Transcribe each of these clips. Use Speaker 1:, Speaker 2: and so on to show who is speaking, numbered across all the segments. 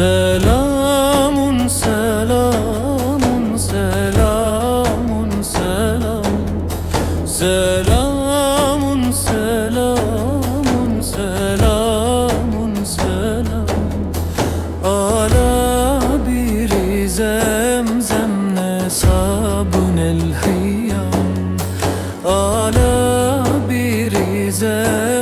Speaker 1: Selamun selamun selamun selam. Selamun selamun selamun selam. Ala biri zemzemle sabun el hiyam Ala biri zemzemle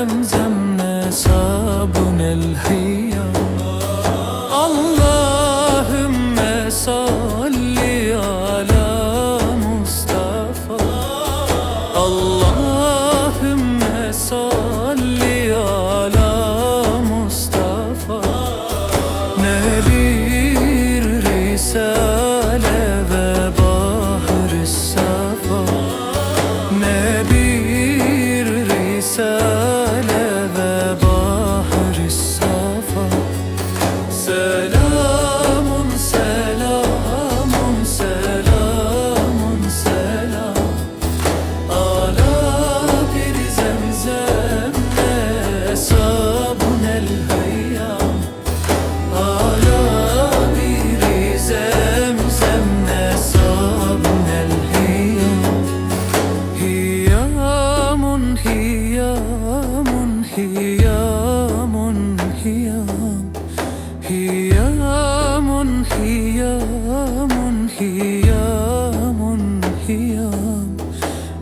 Speaker 1: Hiyamun hiyamun hiyamun hiyam.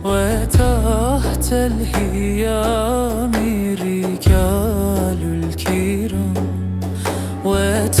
Speaker 1: Ve tahtel hiyami rikalul kiram. Ve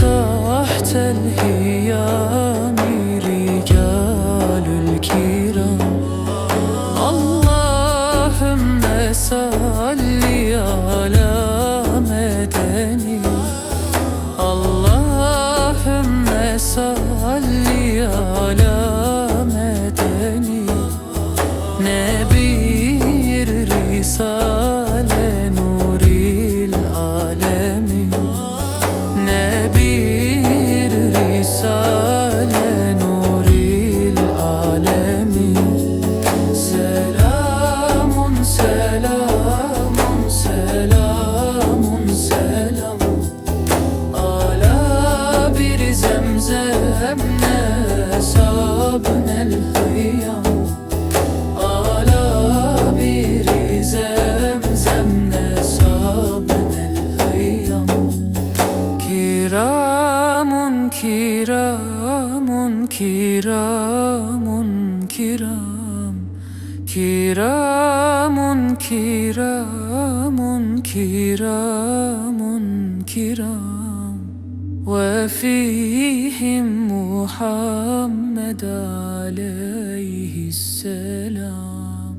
Speaker 1: Kiramun kiramun kiramun kiram. Kiramun kiramun kiramun kiram. Ve محمد عليه السلام.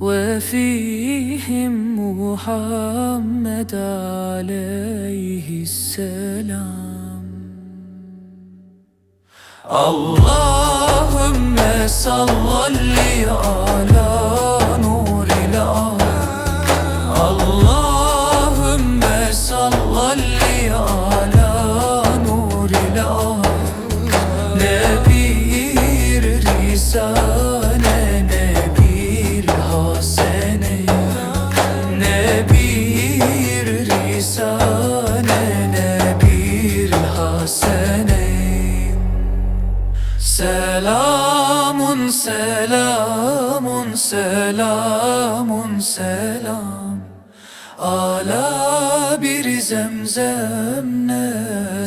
Speaker 1: وفيهم محمد عليه السلام. اللهم صل على ne bir hasene Ne bir risale ne bir hasene. Selamun selamun selamun selam. Ala bir zemzem ne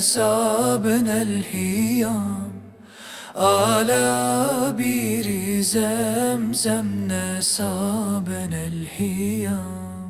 Speaker 1: sabın el hiyam Ala bir zemzem ne sabın el hiyam